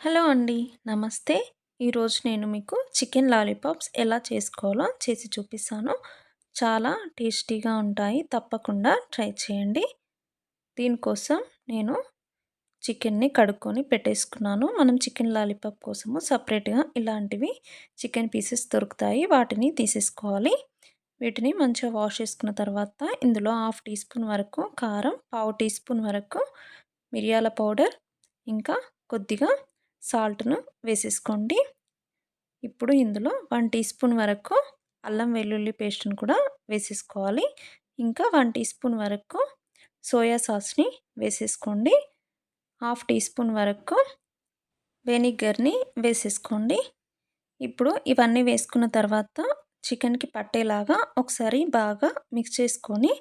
Hello అండి నమస్తే. ఈరోజు నేను మీకు చికెన్ లాలీపాప్స్ ఎలా చేసుకోవాలో చేసి చూపిస్తాను. చాలా టేస్టీగా ఉంటాయి తప్పకుండా ట్రై చేయండి. దీనికోసం నేను చికెన్ని కడుక్కొని పెట్టేసుకున్నాను. మనం చికెన్ లాలీపాప్ కోసము సపరేట్గా ఇలాంటివి చికెన్ పీసెస్ దొరుకుతాయి వాటిని తీసేసుకోవాలి. వీటిని మంచిగా వాష్ చేసుకున్న తర్వాత ఇందులో హాఫ్ టీ స్పూన్ వరకు కారం పావు టీ స్పూన్ వరకు మిరియాల పౌడర్ ఇంకా కొద్దిగా సాల్ట్ను వేసేసుకోండి. ఇప్పుడు ఇందులో వన్ టీ స్పూన్ వరకు అల్లం వెల్లుల్లి పేస్ట్ని కూడా వేసేసుకోవాలి. ఇంకా వన్ టీ స్పూన్ వరకు సోయా సాస్ని వేసేసుకోండి. హాఫ్ టీ స్పూన్ వరకు వెనిగర్ని వేసేసుకోండి. ఇప్పుడు ఇవన్నీ వేసుకున్న తర్వాత చికెన్కి పట్టేలాగా ఒకసారి బాగా మిక్స్ చేసుకొని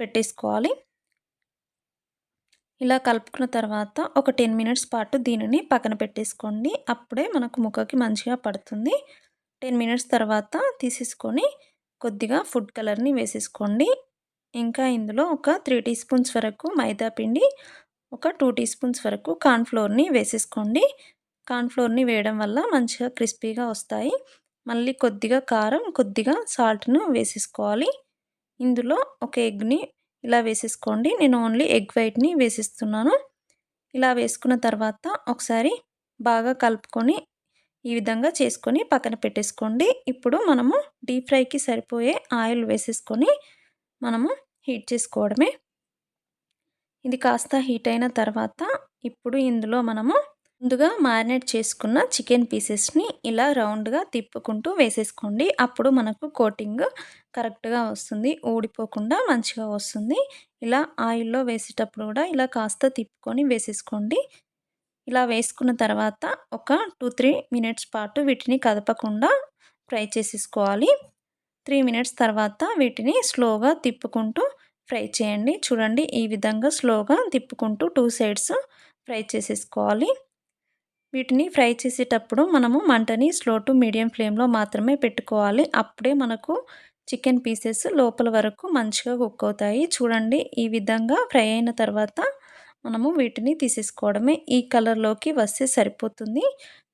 పెట్టేసుకోవాలి. ఇలా కలుపుకున్న తర్వాత ఒక టెన్ మినిట్స్ పాటు దీనిని పక్కన పెట్టేసుకోండి. అప్పుడే మనకు ముక్కకి మంచిగా పడుతుంది. టెన్ మినిట్స్ తర్వాత తీసేసుకొని కొద్దిగా ఫుడ్ కలర్ని వేసేసుకోండి. ఇంకా ఇందులో ఒక త్రీ టీ స్పూన్స్ వరకు మైదా పిండి ఒక టూ టీ స్పూన్స్ వరకు కార్న్ఫ్లోర్ని వేసేసుకోండి. కార్న్ఫ్లోర్ని వేయడం వల్ల మంచిగా క్రిస్పీగా వస్తాయి. మళ్ళీ కొద్దిగా కారం కొద్దిగా సాల్ట్ను వేసేసుకోవాలి. ఇందులో ఒక ఎగ్ని ఇలా వేసేసుకోండి. నేను ఓన్లీ ఎగ్ వైట్ని వేసిస్తున్నాను. ఇలా వేసుకున్న తర్వాత ఒకసారి బాగా కలుపుకొని ఈ విధంగా చేసుకొని పక్కన పెట్టేసుకోండి. ఇప్పుడు మనము డీప్ ఫ్రైకి సరిపోయే ఆయిల్ వేసేసుకొని మనము హీట్ చేసుకోవడమే. ఇది కాస్త హీట్ అయిన తర్వాత ఇప్పుడు ఇందులో మనము ముందుగా మ్యారినేట్ చేసుకున్న చికెన్ పీసెస్ని ఇలా రౌండ్గా తిప్పుకుంటూ వేసేసుకోండి. అప్పుడు మనకు కోటింగ్ కరెక్ట్గా వస్తుంది. ఊడిపోకుండా మంచిగా వస్తుంది. ఇలా ఆయిల్లో వేసేటప్పుడు కూడా ఇలా కాస్త తిప్పుకొని వేసేసుకోండి. ఇలా వేసుకున్న తర్వాత ఒక టూ త్రీ మినిట్స్ పాటు వీటిని కదపకుండా ఫ్రై చేసేసుకోవాలి. త్రీ మినిట్స్ తర్వాత వీటిని స్లోగా తిప్పుకుంటూ ఫ్రై చేయండి. చూడండి ఈ విధంగా స్లోగా తిప్పుకుంటూ టూ సైడ్స్ ఫ్రై చేసేసుకోవాలి. వీటిని ఫ్రై చేసేటప్పుడు మనము మంటని స్లో టు మీడియం ఫ్లేమ్లో మాత్రమే పెట్టుకోవాలి. అప్పుడే మనకు చికెన్ పీసెస్ లోపల వరకు మంచిగా కుక్ అవుతాయి. చూడండి ఈ విధంగా ఫ్రై అయిన తర్వాత మనము వీటిని తీసేసుకోవడమే. ఈ కలర్లోకి వస్తే సరిపోతుంది.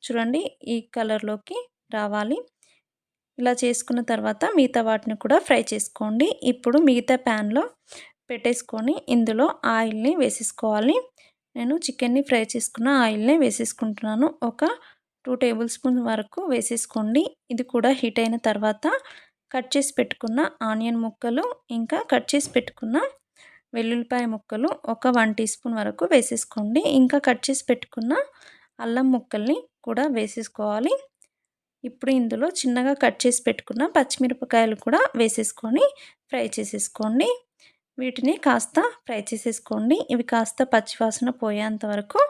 చూడండి ఈ కలర్లోకి రావాలి. ఇలా చేసుకున్న తర్వాత మిగతా వాటిని కూడా ఫ్రై చేసుకోండి. ఇప్పుడు మిగతా ప్యాన్లో పెట్టేసుకొని ఇందులో ఆయిల్ని వేసేసుకోవాలి. నేను చికెన్ని ఫ్రై చేసుకున్న ఆయిల్నే వేసేసుకుంటున్నాను. ఒక టూ టేబుల్ స్పూన్ వరకు వేసేసుకోండి. ఇది కూడా హీట్ అయిన తర్వాత కట్ చేసి పెట్టుకున్న ఆనియన్ ముక్కలు ఇంకా కట్ చేసి పెట్టుకున్న వెల్లుల్లిపాయ ముక్కలు ఒక వన్ టీ స్పూన్ వరకు వేసేసుకోండి. ఇంకా కట్ చేసి పెట్టుకున్న అల్లం ముక్కల్ని కూడా వేసేసుకోవాలి. ఇప్పుడు ఇందులో చిన్నగా కట్ చేసి పెట్టుకున్న పచ్చిమిరపకాయలు కూడా వేసేసుకొని ఫ్రై చేసేసుకోండి. వీటిని కాస్త ఫ్రై చేసేసుకోండి. ఇవి కాస్త పచ్చివాసన పోయేంత వరకు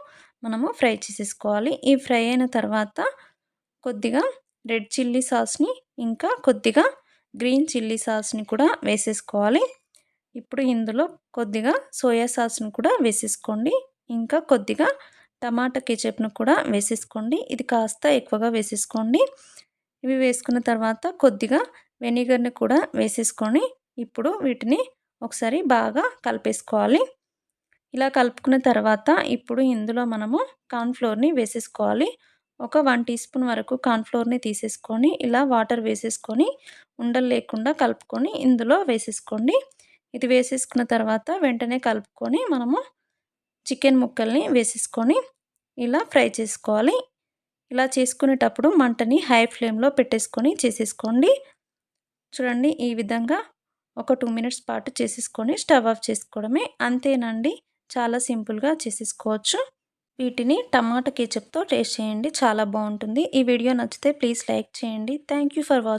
మనము ఫ్రై చేసేసుకోవాలి. ఈ ఫ్రై అయిన తర్వాత కొద్దిగా రెడ్ చిల్లీ సాస్ని ఇంకా కొద్దిగా గ్రీన్ చిల్లీ సాస్ని కూడా వేసేసుకోవాలి. ఇప్పుడు ఇందులో కొద్దిగా సోయా సాస్ని కూడా వేసేసుకోండి. ఇంకా కొద్దిగా టమాటా కెచప్ను కూడా వేసేసుకోండి. ఇది కాస్త ఎక్కువగా వేసేసుకోండి. ఇవి వేసుకున్న తర్వాత కొద్దిగా వెనిగర్ని కూడా వేసేసుకొని ఇప్పుడు వీటిని ఒకసారి బాగా కలిపేసుకోవాలి. ఇలా కలుపుకున్న తర్వాత ఇప్పుడు ఇందులో మనము కార్న్ఫ్లోర్ని వేసేసుకోవాలి. ఒక వన్ టీ స్పూన్ వరకు కార్న్ఫ్లోర్ని తీసేసుకొని ఇలా వాటర్ వేసేసుకొని ఉండలు లేకుండా కలుపుకొని ఇందులో వేసేసుకోండి. ఇది వేసేసుకున్న తర్వాత వెంటనే కలుపుకొని మనము చికెన్ ముక్కల్ని వేసేసుకొని ఇలా ఫ్రై చేసుకోవాలి. ఇలా చేసుకునేటప్పుడు మంటని హై ఫ్లేమ్లో పెట్టేసుకొని చేసేసుకోండి. చూడండి ఈ విధంగా ఒక టూ మినిట్స్ పాటు చేసేసుకొని స్టవ్ ఆఫ్ చేసుకోవడమే. అంతేనండి చాలా సింపుల్గా చేసేసుకోవచ్చు. వీటిని టమాటా కేచప్తో టేస్ట్ చేయండి చాలా బాగుంటుంది. ఈ వీడియో నచ్చితే ప్లీజ్ లైక్ చేయండి. Thank for watching